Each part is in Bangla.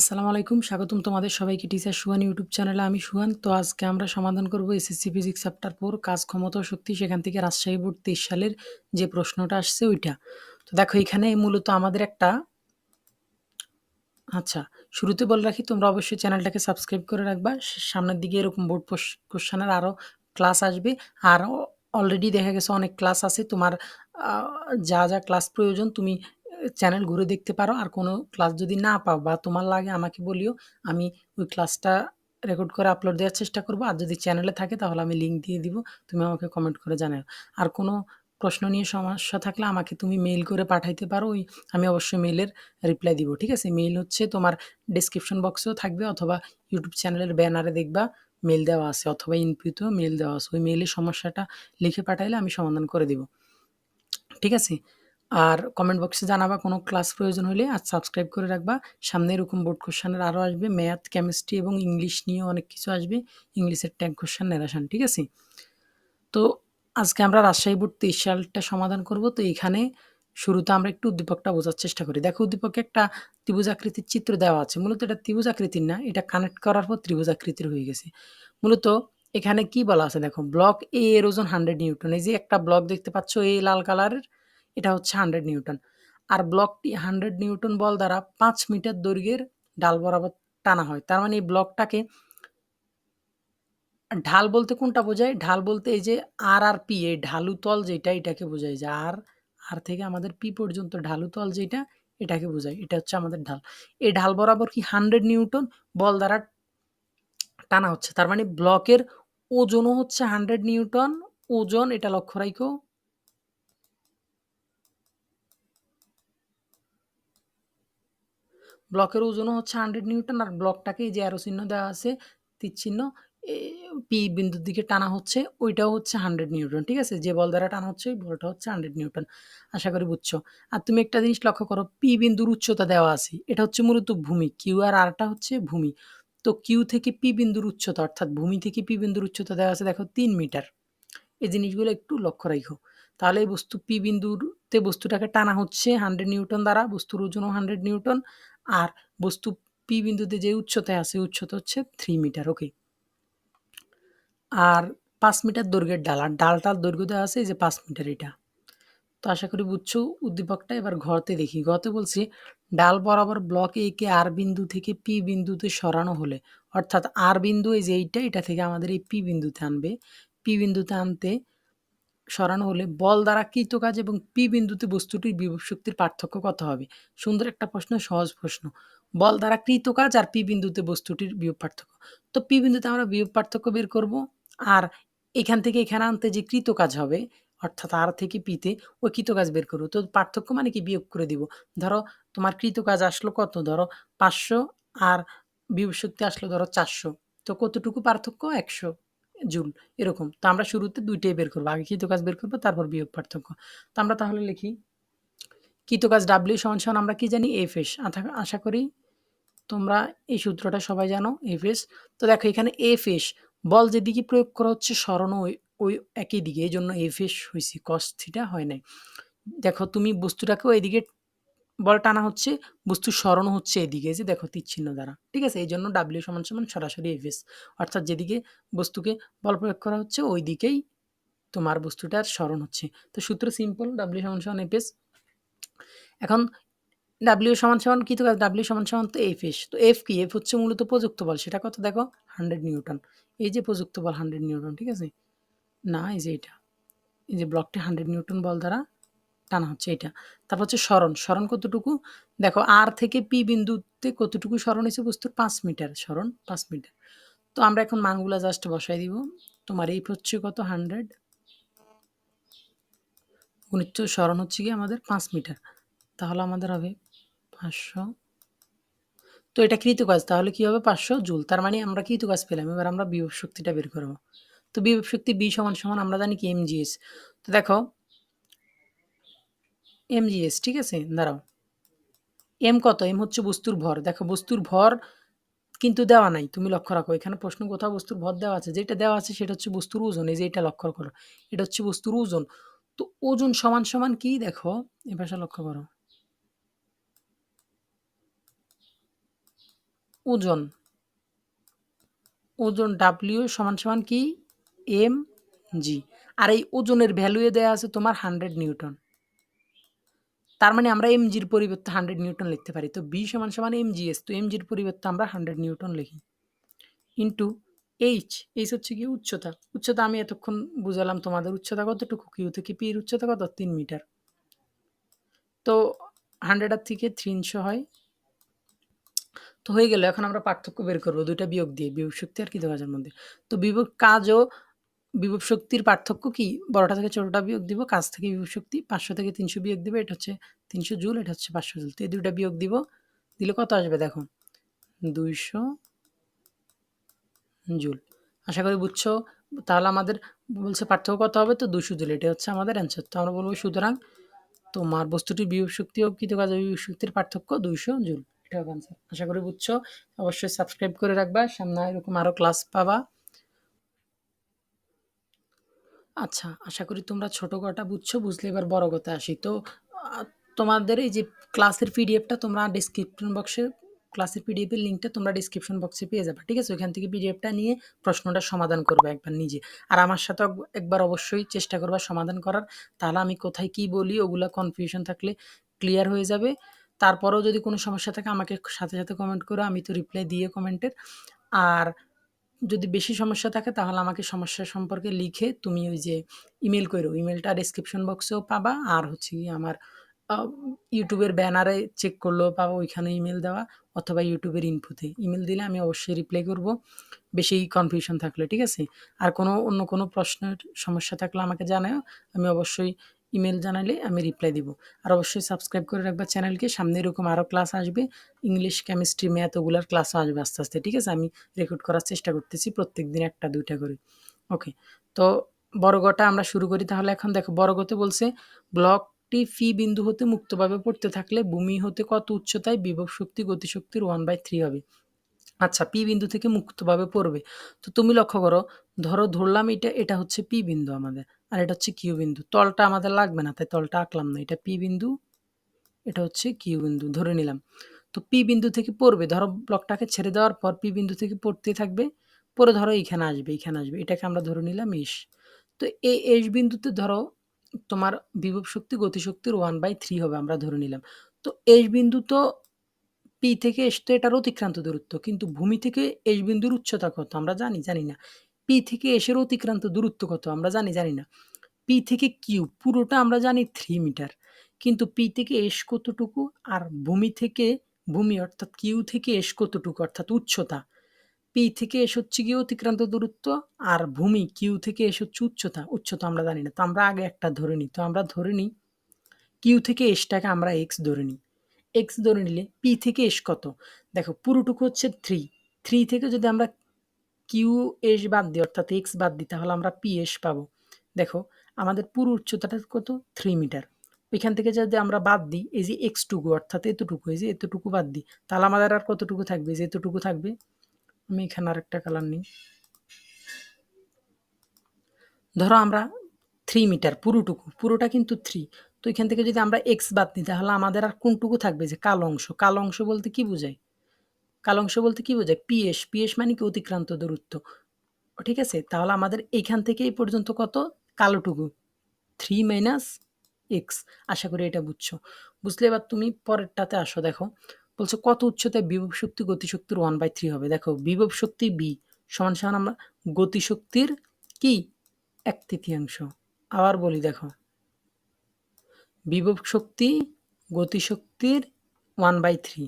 আসসালামু আলাইকুম। স্বাগতম তোমাদের সবাইকে টিচার সুহান ইউটিউব চ্যানেলে। আমি সুহান। তো আজকে আমরা সমাধান করব এসএসসি ফিজিক্স চ্যাপ্টার 4 কাজ, ক্ষমতা শক্তি। সেখান থেকে রাজশাহী বোর্ড 23 সালের যে প্রশ্নটা আসছে ওইটা। তো দেখো এখানে মূলত আমাদের একটা আচ্ছা, শুরুতে বলে রাখি তোমরা অবশ্যই চ্যানেলটাকে সাবস্ক্রাইব করে রাখবা। সামনের দিকে এরকম বোর্ড কোশ্চেনের আরও ক্লাস আসবে। আর অলরেডি দেখা গেছে অনেক ক্লাস আছে। তোমার যা, যা ক্লাস প্রয়োজন তুমি চ্যানেল ঘুরে দেখতে পারো। আর কোনো ক্লাস যদি না পাও বা তোমার লাগে আমাকে বলিও। আমি ওই ক্লাসটা রেকর্ড করে আপলোড দেওয়ার চেষ্টা করব। আর যদি চ্যানেলে থাকে তাহলে আমি লিঙ্ক দিয়ে দিব। তুমি আমাকে কমেন্ট করে জানাও। আর কোনো প্রশ্ন নিয়ে সমস্যা থাকলে আমাকে তুমি মেইল করে পাঠাইতে পারো। ওই আমি অবশ্যই মেইলের রিপ্লাই দিব। ঠিক আছে? মেইল হচ্ছে তোমার ডেসক্রিপশন বক্সেও থাকবে অথবা ইউটিউব চ্যানেলের ব্যানারে দেখবা মেল দেওয়া আছে অথবা ইনপুটেও মেল দেওয়া আছে। ওই মেইলে সমস্যাটা লিখে পাঠাইলে আমি সমাধান করে দিব। ঠিক আছে? আর কমেন্ট বক্সে জানাবা কোনো ক্লাস প্রয়োজন হলে আর সাবস্ক্রাইব করে রাখবা। সামনে এরকম বোর্ড কোশ্চেনের আরও আসবে। ম্যাথ, কেমিস্ট্রি এবং ইংলিশ নিয়েও অনেক কিছু আসবে। ইংলিশের ট্যাগ কোশ্চেন, ন্যারেশন। ঠিক আছে? তো আজকে আমরা রাজশাহী বোর্ড 23 সালটা সমাধান করব। তো এখানে শুরুতে আমরা একটু উদ্দীপকটা বোঝার চেষ্টা করি। দেখো উদ্দীপকে একটা ত্রিভুজ আকৃতির চিত্র দেওয়া আছে। মূলত এটা ত্রিভুজ আকৃতির না, এটা কানেক্ট করার পর ত্রিভুজ আকৃতির হয়ে গেছে। মূলত এখানে কি বলা আছে দেখো, ব্লক এ এর ওজন 100 নিউটন। এই যে একটা ব্লক দেখতে পাচ্ছ এই লাল কালারের, এটা হচ্ছে 100 নিউটন। আর ব্লকটি 100 নিউটন বল দ্বারা পাঁচ মিটার দৈর্ঘ্যের ঢাল বরাবর টানা হয়। তার মানে এই ব্লকটাকে ঢাল বলতে কোনটা বোঝায়? ঢাল বলতে এই যে আর আর পি এই ঢালু তল যেটা এটাকে বোঝায় যে আর, আর থেকে আমাদের পি পর্যন্ত ঢালু তল যেটা এটাকে বোঝায়। এটা হচ্ছে আমাদের ঢাল। এই ঢাল বরাবর কি 100 নিউটন বল দ্বারা টানা হচ্ছে। তার মানে ব্লকের ওজনও হচ্ছে 100 নিউটন। ওজন এটা লক্ষ্য রাইখো। ব্লকের ওজনও হচ্ছে 100 নিউটন আর ব্লকটাকে যে অ্যারো চিহ্ন দেওয়া আছে এ পি বিন্দুর দিকে টানা হচ্ছে ওইটাও হচ্ছে 100 নিউটন। ঠিক আছে? যে বল দ্বারা টানা হচ্ছে ওই বলটা হচ্ছে 100 নিউটন। আশা করি বুঝছ। আর তুমি একটা জিনিস লক্ষ্য করো পি বিন্দুর উচ্চতা দেওয়া আছে। এটা হচ্ছে মূলত ভূমি। কিউ আর আরটা হচ্ছে ভূমি। তো কিউ থেকে পি বিন্দুর উচ্চতা অর্থাৎ ভূমি থেকে পি বিন্দুর উচ্চতা দেওয়া আছে দেখো তিন মিটার। এই জিনিসগুলো একটু লক্ষ্য রাখো তাহলে এই বস্তু পি বিন্দুতে বস্তুটাকে টানা হচ্ছে 100 নিউটন দ্বারা, বস্তুর ওজনও 100 নিউটন আর বস্তু পি বিন্দুতে যে উচ্চতায় আছে উচ্চতা হচ্ছে থ্রি মিটার ওকে। আর পাঁচ মিটার দৈর্ঘ্যের ডাল, আর ডালটার দৈর্ঘ্য আছে এই যে পাঁচ মিটার এটা। তো আশা করি বুঝছ উদ্দীপকটা, এবার ঘরতে দেখি। ঘতে বলছি, ডাল বরাবর ব্লক এ কে আর বিন্দু থেকে পি বিন্দুতে সরানো হলে, অর্থাৎ আর বিন্দু এই যে এইটা, এটা থেকে আমাদের এই পি বিন্দুতে আনবে। পি বিন্দুতে আনতে সরানো হলে বল দ্বারা কৃত কাজ এবং পি বিন্দুতে বস্তুটির বিভব শক্তির পার্থক্য কত হবে? সুন্দর একটা প্রশ্ন, সহজ প্রশ্ন। বল দ্বারা কৃত কাজ আর পি বিন্দুতে বস্তুটির বিভব পার্থক্য। তো পি বিন্দুতে আমরা বিভব পার্থক্য বের করব। আর এখান থেকে এখানে আনতে যে কৃত কাজ হবে অর্থাৎ আর থেকে পিতে ওই কৃত কাজ বের করব। তো পার্থক্য মানে কি বিয়োগ করে দিব। ধরো তোমার কৃত কাজ আসলো কত? ধরো 500 আর বিভব শক্তি আসলো ধরো 400। তো কতটুকু পার্থক্য? 100 জুল এরকম। তো আমরা শুরুতে দুইটাই বের করব আগে কৃত কাজ বের করব, তারপর বিয়োগ পার্থক্য। তো আমরা তাহলে লিখি, কৃত কাজ ডাব্লিউ সমান সমান আমরা কি জানি এফ এস আশা করি তোমরা এই সূত্রটা সবাই জানো এফ এস। তো দেখো এখানে এফ এস বল যেদিকে প্রয়োগ করা হচ্ছে স্মরণ ওই ওই একই দিকে এই জন্য এফ এস হয়েছে কস থিটা হয় নাই। দেখো তুমি বস্তুটাকেও এদিকে বল টানা হচ্ছে বস্তু সরণ হচ্ছে এদিকে যে দেখো তীর দ্বারা। ঠিক আছে? এই জন্য ডাব্লিউ সমান সমান সরাসরি এফ এস অর্থাৎ যেদিকে বস্তুকে বল প্রয়োগ করা হচ্ছে ওই দিকেই তোমার বস্তুটার স্মরণ হচ্ছে। তো সূত্র সিম্পল ডাব্লিউ সমান সমান এফ এস এখন ডাব্লিউ সমান সমান কি তো ডাব্লিউ সমান সমান তো এফ এস তো এফ কি? এফ হচ্ছে মূলত প্রযুক্ত বল সেটা কত দেখো? Hundred newton. এই যে প্রযুক্ত বল হান্ড্রেড নিউটন, ঠিক আছে? না, এই যে এটা। এই যে ব্লকটি হান্ড্রেড নিউটন বল দ্বারা টানা হচ্ছে এটা। তারপর হচ্ছে স্মরণ স্মরণ কতটুকু? দেখো, আর থেকে পি বিন্দুতে কতটুকু স্মরণ হয়েছে বস্তুর? পাঁচ মিটার স্মরণ, পাঁচ মিটার। তো আমরা এখন মানগুলো জাস্ট বসাই দিব। তোমার এই হচ্ছে কত? হান্ড্রেড গুণিত স্মরণ হচ্ছে কি আমাদের? পাঁচ মিটার। তাহলে আমাদের হবে পাঁচশো। তো এটা কৃত কাজ তাহলে কি হবে? পাঁচশো জুল। তার মানে আমরা কৃত কাজ পেলাম। এবার আমরা বিভব শক্তিটা বের করব। তো বিভব শক্তি বি সমান সমান আমরা জানি কি? এমজিএস তো দেখো এমজিএস ঠিক আছে? দাঁড়াও। এম কত? এম হচ্ছে বস্তুর ভর। দেখো, বস্তুর ভর কিন্তু দেওয়া নাই। তুমি লক্ষ্য রাখো, এখানে প্রশ্ন কোথাও বস্তুর ভর দেওয়া আছে। যেটা দেওয়া আছে সেটা হচ্ছে বস্তুর ওজন, এই যে এটা লক্ষ্য করো। এটা হচ্ছে বস্তুর ওজন। তো ওজন সমান সমান কি দেখো? এ ভাষা লক্ষ্য করো। ওজন। ওজন ডাব্লিউ সমান সমান কি? M G. আর এই ওজনের ভ্যালুয়ে দেওয়া আছে তোমার হান্ড্রেড নিউটন। তার মানে আমরা এম জির পরিবর্তে হান্ড্রেড নিউটন লিখতে পারি। তো বি সমান সমান এম জি এস তো এম জির পরিবর্তে আমরা হান্ড্রেড নিউটন লিখি। ইন্টু এইচ এইচ হচ্ছে কি উচ্চতা। উচ্চতা আমি এতক্ষণ বুঝালাম তোমাদের উচ্চতা কতটুকু কিউ থেকে পির উচ্চতা কত? তিন মিটার। তো হান্ড্রেড আর থেকে তিনশো হয়। তো হয়ে গেল, এখন আমরা পার্থক্য বের করব। দুইটা বিয়োগ দিয়ে বিভব শক্তি আর কি কাজের মধ্যে। তো বিভব কাজ ও বিভব শক্তির পার্থক্য কি? বড়টা থেকে ছোটটা বিয়োগ দিব কাজ থেকে বিভব শক্তি পাঁচশো থেকে তিনশো বিয়োগ দিবে, এটা হচ্ছে তিনশো জুল, এটা হচ্ছে পাঁচশো জুল। তো এই দুইটা বিয়োগ দিব, দিলে কত আসবে দেখো? দুইশো জুল। আশা করি বুঝছ? তাহলে আমাদের বলছে পার্থক্য কত হবে? তো দুশো জুল এটা হচ্ছে আমাদের অ্যান্সার তো আমরা বলব সুতরাং তোমার বস্তুটির বিভব শক্তি ও কৃত কাজ বিভব শক্তির পার্থক্য দুইশো জুল। এটা অ্যান্সার আশা করি বুঝছ? অবশ্যই সাবস্ক্রাইব করে রাখবা, সামনে এরকম আরও ক্লাস পাবা। আচ্ছা আশা করি তোমরা ছোট কটা বুঝছ, বুঝলে এবার বড় কথা আসি। তো তোমাদের এই যে ক্লাসের পিডিএফটা তোমরা ডিসক্রিপশন বক্সে ক্লাসের পিডিএফের লিঙ্কটা তোমরা ডিসক্রিপশন বক্সে পেয়ে যাবে, ঠিক আছে? ওইখান থেকে পিডিএফটা নিয়ে প্রশ্নটা সমাধান করবে একবার নিজে। আর আমার সাথে একবার অবশ্যই চেষ্টা করবা সমাধান করার। তাহলে আমি কোথায় কি বলি, ওগুলা কনফিউশন থাকলে ক্লিয়ার হয়ে যাবে। তারপরেও যদি কোনো সমস্যা থাকে, আমাকে সাথে সাথে কমেন্ট করো, আমি তো রিপ্লাই দিয়ে কমেন্টের আর যদি বেশি সমস্যা থাকে, তাহলে আমাকে সমস্যা সম্পর্কে লিখে তুমি ওই যে ইমেল করো ইমেলটা ডিসক্রিপশন বক্সেও পাবা, আর হচ্ছে গিয়ে আমার ইউটিউবের ব্যানারে চেক করলেও পাবো, ওইখানে ইমেল দেওয়া, অথবা ইউটিউবের ইনপুতে ইমেল দিলে আমি অবশ্যই রিপ্লাই করব, বেশি কনফিউশন থাকলে, ঠিক আছে? আর কোনো, অন্য কোনো প্রশ্নের সমস্যা থাকলে আমাকে জানাও আমি অবশ্যই ইমেল জানালে আমি রিপ্লাই দিব। আর অবশ্যই সাবস্ক্রাইব করে রাখবা চ্যানেলকে সামনে এরকম আরও ক্লাস আসবে। ইংলিশ কেমিস্ট্রি ম্যাথ ওগুলার ক্লাসও আসবে আস্তে আস্তে, ঠিক আছে? আমি রেকর্ড করার চেষ্টা করতেছি প্রত্যেক দিন একটা, দুইটা করে। ওকে তো বর্গটা আমরা শুরু করি। তাহলে এখন দেখো বর্গতে বলছে ব্লকটি ফি বিন্দু হতে মুক্তভাবে পড়তে থাকলে ভূমি হতে কত উচ্চতায় বিভব শক্তি, গতিশক্তির ওয়ান বাই থ্রি হবে। আচ্ছা পি বিন্দু থেকে মুক্তভাবে পড়বে। তো তুমি লক্ষ্য করো, ধরো ধরলাম এটা এটা হচ্ছে পি বিন্দু আমাদের। আর এটা হচ্ছে কিউ বিন্দু। তলটা আমাদের লাগবে না, তাই তলটা আঁকলাম না। এটা পি বিন্দু, এটা হচ্ছে কিউ বিন্দু, ধরে নিলাম। তো পি বিন্দু থেকে পড়বে, ধরো ব্লকটাকে ছেড়ে দেওয়ার পর পি বিন্দু থেকে পড়তে থাকবে, পরে ধরো এইখানে আসবে এইখানে আসবে, এটাকে আমরা ধরে নিলাম এস। তো এই এস বিন্দুতে ধরো তোমার বিভব শক্তি, গতিশক্তির ওয়ান বাই থ্রি হবে, আমরা ধরে নিলাম। তো এস বিন্দু তো পি থেকে এস তো এটার অতিক্রান্ত দূরত্ব, কিন্তু ভূমি থেকে এস বিন্দুর উচ্চতা কত, আমরা জানি জানি না। পি থেকে এসের অতিক্রান্ত দূরত্ব কত? আমরা জানি জানি না। পি থেকে কিউ পুরোটা আমরা জানি থ্রি মিটার কিন্তু পি থেকে এস কতটুকু আর ভূমি থেকে, ভূমি অর্থাৎ কিউ থেকে এস কতটুকু অর্থাৎ উচ্চতা? পি থেকে এস হচ্ছে গিয়ে অতিক্রান্ত দূরত্ব আর ভূমি কিউ থেকে এস হচ্ছে উচ্চতা। উচ্চতা আমরা জানি না। তো আমরা আগে একটা ধরে নিই। তো আমরা ধরে নিই কিউ থেকে এসটাকে আমরা এক্স ধরে নিই। এক্স ধরে নিলে পি থেকে এস কত? দেখো, পুরোটুকু হচ্ছে থ্রি থ্রি থেকে যদি আমরা কিউ এস বাদ দিই, অর্থাৎ এক্স বাদ দিই, তাহলে আমরা পি এস পাবো। দেখো, আমাদের পুরো উচ্চতাটা কত? থ্রি মিটার ওইখান থেকে যদি আমরা বাদ দিই, এই যে এক্স টুকু, অর্থাৎ এতটুকু, এই যে এতটুকু বাদ দিই, তাহলে আমাদের আর কতটুকু থাকবে? যে এতটুকু থাকবে, আমি এখানে আরেকটা কালার নিই। ধরো আমরা থ্রি মিটার পুরোটুকু, পুরোটা কিন্তু থ্রি তো এখান থেকে যদি আমরা এক্স বাদ দিই, তাহলে আমাদের আর কোনটুকু থাকবে? যে কালো অংশ। কালো অংশ বলতে কি বোঝায়? কালো অংশ বলতে কি বোঝায়? পিএস। পিএস মানে কি? অতিক্রান্ত দূরত্ব। ঠিক আছে? তাহলে আমাদের এইখান থেকে এই পর্যন্ত কত? কালোটুকু। Three minus X. আশা করি এটা বুঝছ। বুঝলে এবার তুমি পরেরটাতে আসো, দেখো। বলছো কত উচ্চতায় বিভব শক্তি গতিশক্তির ওয়ান বাই থ্রি হবে? দেখো, বিভব শক্তি বি সমান সমান আমরা গতিশক্তির কি? এক তৃতীয়াংশ। আবার বলি, দেখো। বিভব শক্তি গতিশক্তির ওয়ান বাই থ্রি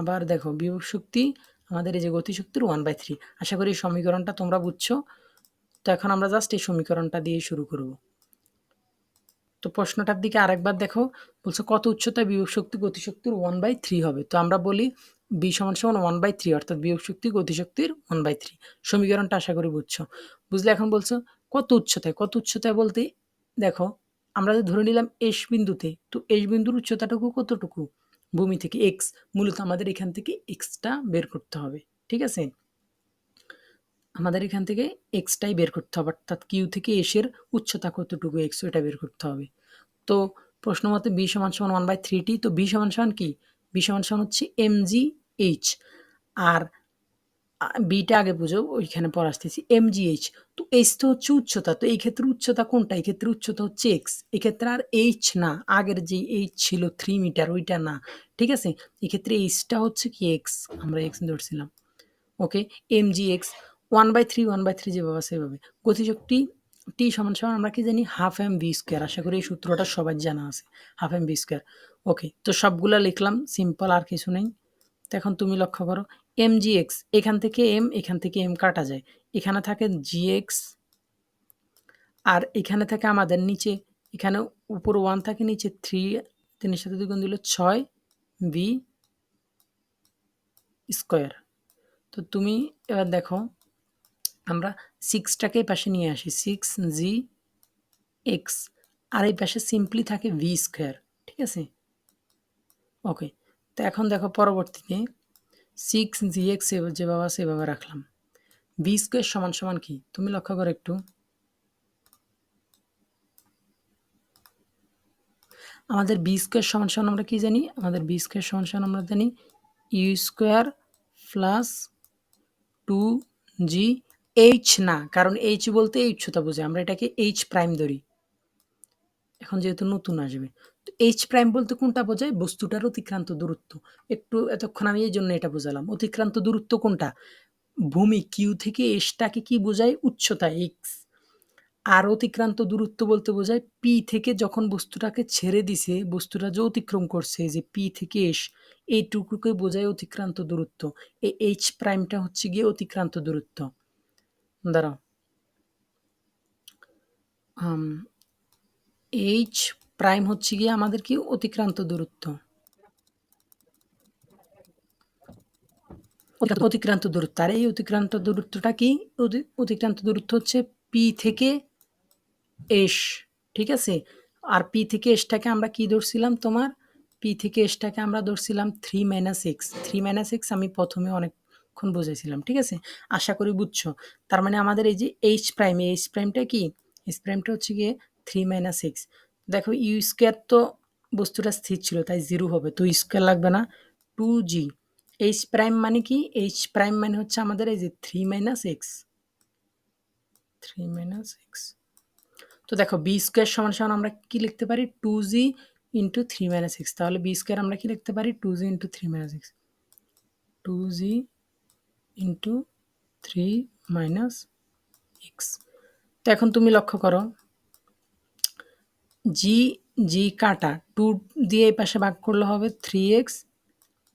আবার দেখো বিভব শক্তি আমাদের এই যে গতিশক্তির ওয়ান বাই থ্রি আশা করি এই সমীকরণটা তোমরা বুঝছ। তো এখন আমরা জাস্ট এই সমীকরণটা দিয়ে শুরু করব। তো প্রশ্নটার দিকে আরেকবার দেখো, বলছে কত উচ্চতায় বিভব শক্তি গতিশক্তির ওয়ান বাই থ্রি হবে? তো আমরা বলি বি সমান সমান ওয়ান বাই থ্রি অর্থাৎ বিভব শক্তি গতিশক্তির ওয়ান বাই থ্রি সমীকরণটা আশা করি বুঝছ। বুঝলে এখন বলছো কত উচ্চতায়? কত উচ্চতায় বলতে দেখো, আমরা ধরে নিলাম এস বিন্দুতে, তো এস বিন্দুর উচ্চতাটুকু কতটুকু? ভূমি থেকে এক্স মূলত আমাদের এখান থেকে এক্সটা বের করতে হবে, ঠিক আছে আমাদের এখান থেকে এক্সটাই বের করতে হবে, অর্থাৎ কিউ থেকে এসের উচ্চতা কতটুকু এক্স ওটা বের করতে হবে তো প্রশ্ন মতে বি সমান সমান ওয়ান বাই থ্রিটি তো বি সমান সমান কি বি সমান সমান হচ্ছে এম জি এইচ আর বিটা আগে বুঝো, ওইখানে পরে আসতেছি। এমজিএইচ তো এইচ তো হচ্ছে উচ্চতা। তো এই ক্ষেত্রে উচ্চতা কোনটা? এই ক্ষেত্রে উচ্চতা হচ্ছে এক্স। এক্ষেত্রে আর এইচ না। আগের যে এইচ ছিল থ্রি মিটার ওইটা না। ঠিক আছে? এক্ষেত্রে এইচটা হচ্ছে কি এক্স। আমরা X ধরছিলাম। Okay? M G X one by three one by three যেভাবে সেভাবে। গতিশক্তি টি সমান, সমান আমরা কি জানি? হাফ এম ভি স্কোয়ার আশা করি এই সূত্রটা সবার জানা আছে। Half M V square okay. তো সবগুলা লিখলাম সিম্পল আর কিছু নেই। তো এখন তুমি লক্ষ্য করো এমজিএক্স এখান থেকে এম এখান থেকে এম কাটা যায়। এখানে থাকে জিএক্স আর এখানে থাকে আমাদের নিচে এখানে উপরে 1 থাকে নিচে 3 3 এর সাথে 2 গুণ দিলে 6 ভি স্কয়ার। তো তুমি এবার দেখো, আমরা 6 টাকে এই পাশে নিয়ে আসি 6 জি এক্স আর এই পাশে সিম্পলি থাকে ভি স্কয়ার। ঠিক আছে? ওকে। তো এখন দেখো পরবর্তীতে 6 জি এক্স যেভাবে আছে সেভাবে রাখলাম। ভি স্কয়ার সমান, সমান কি? তুমি লক্ষ্য করো একটু। আমাদের বি স্কয়ার সমান, সমান আমরা কি জানি? আমাদের বি স্কয়ার সমান, সমান আমরা জানি U square plus two G H না। কারণ এইচ বলতে এই উচ্চতা বোঝায়। আমরা এটাকে এইচ প্রাইম ধরি। এখন যেহেতু নতুন আসবে। এইচ প্রাইম বলতে কোনটা বোঝায়? বস্তুটার অতিক্রান্ত দূরত্ব। একটু এতক্ষণ আমি এই জন্য এটা বোঝালাম। অতিক্রান্ত দূরত্ব কোনটা? ভূমি কিউ থেকে এসটাকে কি বোঝায়? উচ্চতা এক্স। আর অতিক্রান্ত দূরত্ব বলতে বোঝায় পি থেকে যখন বস্তুটাকে ছেড়ে দিছে, বস্তুটা যে অতিক্রম করছে যে পি থেকে এস এইটুকুকে বোঝায় অতিক্রান্ত দূরত্ব। এই এইচ প্রাইমটা হচ্ছে গিয়ে অতিক্রান্ত দূরত্ব। দাঁড়াও। এইচ প্রাইম হচ্ছে গিয়ে আমাদের কি অতিক্রান্ত দূরত্ব। অতিক্রান্ত দূরত্ব। আর এই অতিক্রান্ত দূরত্বটা কি? অতিক্রান্ত দূরত্ব হচ্ছে পি থেকে এস। ঠিক আছে? আর পি থেকে এসটাকে আমরা কি ধরছিলাম তোমার? পি থেকে এসটাকে আমরা ধরছিলাম three minus X. Three minus X আমি প্রথমে অনেকক্ষণ বুঝেছিলাম ঠিক আছে? আশা করি বুঝছ। তার মানে আমাদের এই যে এইচ প্রাইম, এইচ প্রাইমটা কি? এইচ প্রাইমটা হচ্ছে গিয়ে থ্রি মাইনাস এক্স। দেখো ইউ স্কয়ার তো বস্তুটা স্থির ছিল তাই 0 হবে। তো স্কয়ার লাগবে না। 2জি এইচ প্রাইম মানে কি? এইচ প্রাইম মানে হচ্ছে আমাদের এই যে 3 মাইনাস এক্স। 3 minus X. তো দেখো বি স্কয়ার সমান, সমান আমরা কি লিখতে পারি? 2জি ইন্টু 3 মাইনাস এক্স। তাহলে বি স্কয়ার আমরা কি লিখতে পারি? 2জি ইন্টু 3 মাইনাস এক্স। 2জি ইন্টু 3 মাইনাস এক্স। তো এখন তুমি লক্ষ্য করো জি জি কাটা 2 দিয়ে এই পাশে ভাগ করলে হবে থ্রি এক্স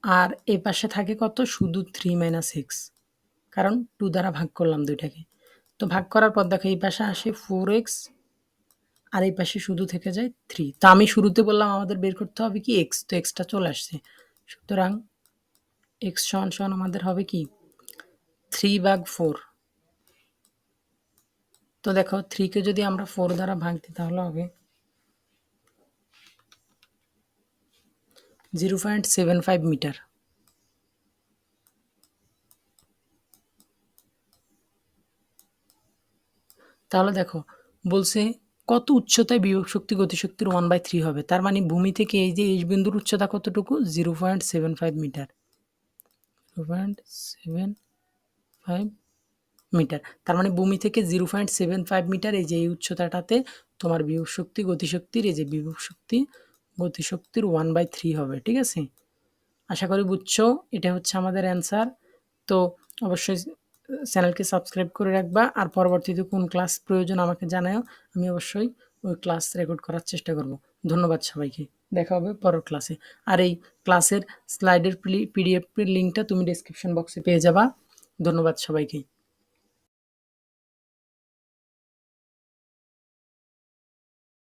আর এই পাশে থাকে কত? শুধু থ্রি মাইনাস এক্স। কারণ টু দ্বারা ভাগ করলাম দুইটাকে। তো ভাগ করার পর দেখো এই পাশে আসে ফোর এক্স আর এই পাশে শুধু থেকে যায় থ্রি তো আমি শুরুতে বললাম আমাদের বের করতে হবে কি এক্স তো এক্সটা চলে আসছে। সুতরাং এক্স সমান, সমান আমাদের হবে কি? থ্রি ভাগ ফোর তো দেখো থ্রিকে যদি আমরা ফোর দ্বারা ভাগ দিই তাহলে হবে 0.75 মিটার। তাহলে দেখো, বলছে কত উচ্চতায় বিভব শক্তি গতিশক্তির 1/3 হবে। তার মানে ভূমি থেকে এই যে এইচ বিন্দুর উচ্চতা কতটুকু? 0.75 মিটার। 0.75 মিটার। তার মানে ভূমি থেকে 0.75 মিটার এই যে এই উচ্চতাটাতে তোমার বিভব শক্তি, গতিশক্তির এই যে বিভব শক্তি গতিশক্তির 1/3 হবে। ঠিক আছে? আশা করি বুঝছ। এটা হচ্ছে আমাদের অ্যান্সার। তো অবশ্যই চ্যানেলকে সাবস্ক্রাইব করে রাখবা। আর পরবর্তীতে কোন ক্লাস প্রয়োজন আমাকে জানায়ও। আমি অবশ্যই ওই ক্লাস রেকর্ড করার চেষ্টা করব। ধন্যবাদ সবাইকে। দেখা হবে পরের ক্লাসে। আর এই ক্লাসের স্লাইডের পিডিএফ লিঙ্কটা তুমি ডেসক্রিপশন বক্সে পেয়ে যাবা। ধন্যবাদ সবাইকে।